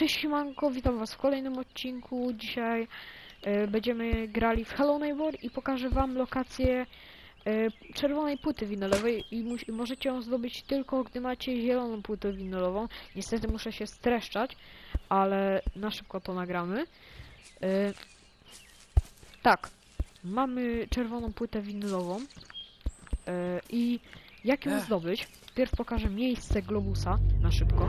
Cześć siemanko, witam was w kolejnym odcinku. Dzisiaj e, będziemy grali w Hello Neighbor i pokażę wam lokację e, czerwonej płyty winylowej i, i możecie ją zdobyć tylko gdy macie zieloną płytę winylową. Niestety muszę się streszczać, ale na szybko to nagramy. E, tak, mamy czerwoną płytę winylową e, i jak ją zdobyć? Pierw pokażę miejsce globusa na szybko.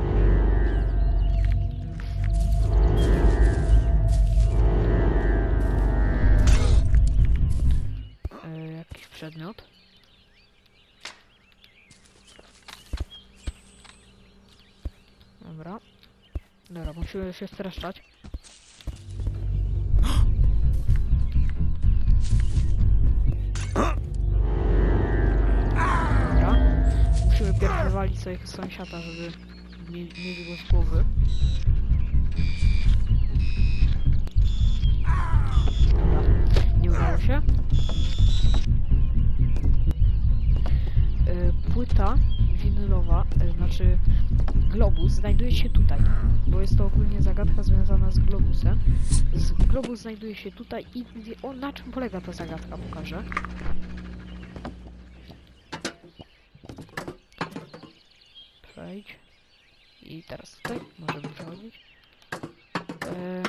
Dobra. Dobra, musimy się streszczać. Dobra. Musimy pierw wywalić sobie sąsiada, żeby nie mieli go z głowy. Dobra, nie udało się. Y, Płyta winylowa, y, znaczy globus, znajduje się tutaj, bo jest to ogólnie zagadka związana z globusem. Z, globus znajduje się tutaj i o, na czym polega ta zagadka, pokażę. Przejdź. I teraz tutaj możemy przechodzić. E,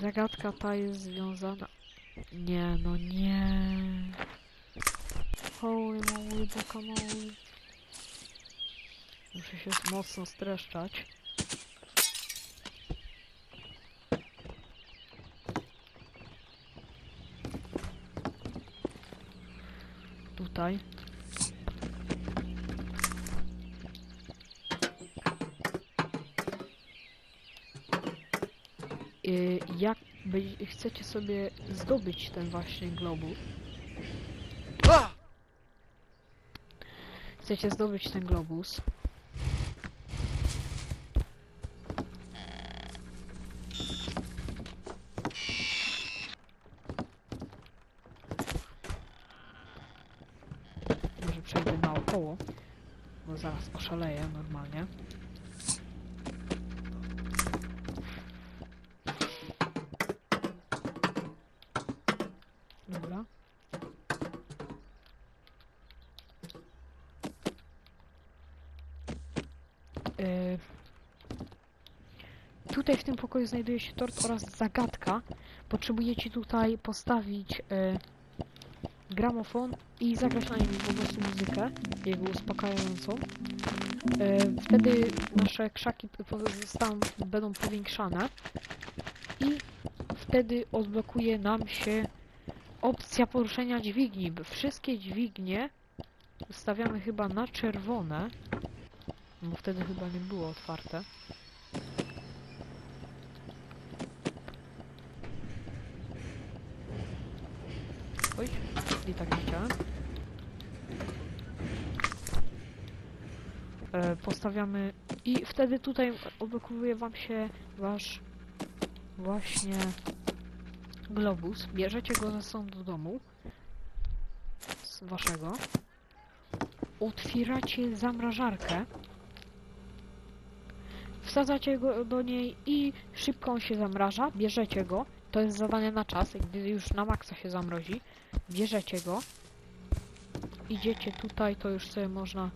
zagadka ta jest związana... Nie, no nie. Holy moly, guacamole. Muszę się mocno streszczać. Tutaj. Y, jak chcecie sobie zdobyć ten właśnie globus, chcecie zdobyć ten globus, naokoło, bo zaraz oszaleję normalnie. Dobra. E, Tutaj w tym pokoju znajduje się tort oraz zagadka. Potrzebujecie tutaj postawić e, gramofon i zagrać na nim po prostu muzykę, jego uspokajającą. E, wtedy nasze krzaki zostaną, będą powiększane i wtedy odblokuje nam się opcja poruszenia dźwigni. Wszystkie dźwignie ustawiamy chyba na czerwone, bo wtedy chyba nie było otwarte. I tak chciałem. E, postawiamy i wtedy tutaj odblokowuje wam się wasz właśnie globus. Bierzecie go ze sobą do domu z waszego. Otwieracie zamrażarkę. Wsadzacie go do niej i szybko on się zamraża. Bierzecie go. To jest zadanie na czas, gdy już na maksa się zamrozi. Bierzecie go. Idziecie tutaj, to już sobie można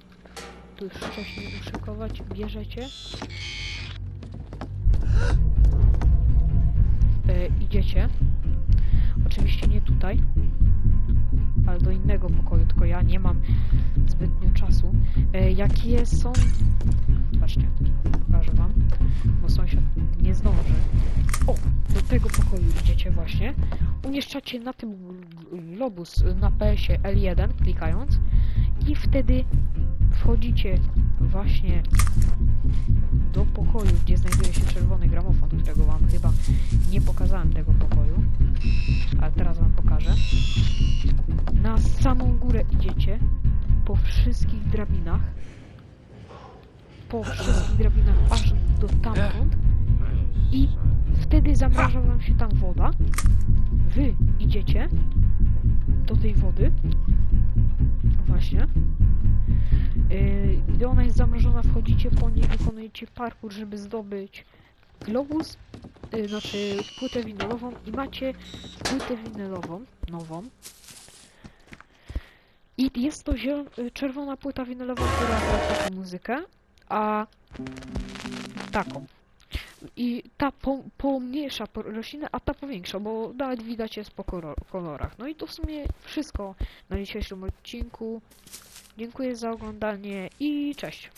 tu już wcześniej uszykować. Bierzecie. E, idziecie. Oczywiście nie tutaj, do innego pokoju, tylko ja nie mam zbytnio czasu. E, jakie są... Właśnie, pokażę wam, bo sąsiad nie zdąży. O, do tego pokoju idziecie właśnie. Umieszczacie na tym gl- globus na PS-ie L1, klikając i wtedy wchodzicie właśnie do pokoju, gdzie znajduje się czerwony gramofon, którego wam chyba nie pokazałem tego pokoju, ale teraz wam pokażę. Samą górę idziecie po wszystkich drabinach, po wszystkich drabinach aż do tamtąd i wtedy zamraża wam się tam woda. Wy idziecie do tej wody. Właśnie. Yy, gdy ona jest zamrożona, wchodzicie po niej, wykonujecie parkour, żeby zdobyć globus, yy, znaczy płytę winylową i macie płytę winylową, nową. I jest to y, czerwona płyta winylowa, która gra taką muzykę, a taką. I ta po, pomniejsza po- roślinę, a ta powiększa, bo nawet widać jest po kolorach. No i to w sumie wszystko na dzisiejszym odcinku. Dziękuję za oglądanie i cześć.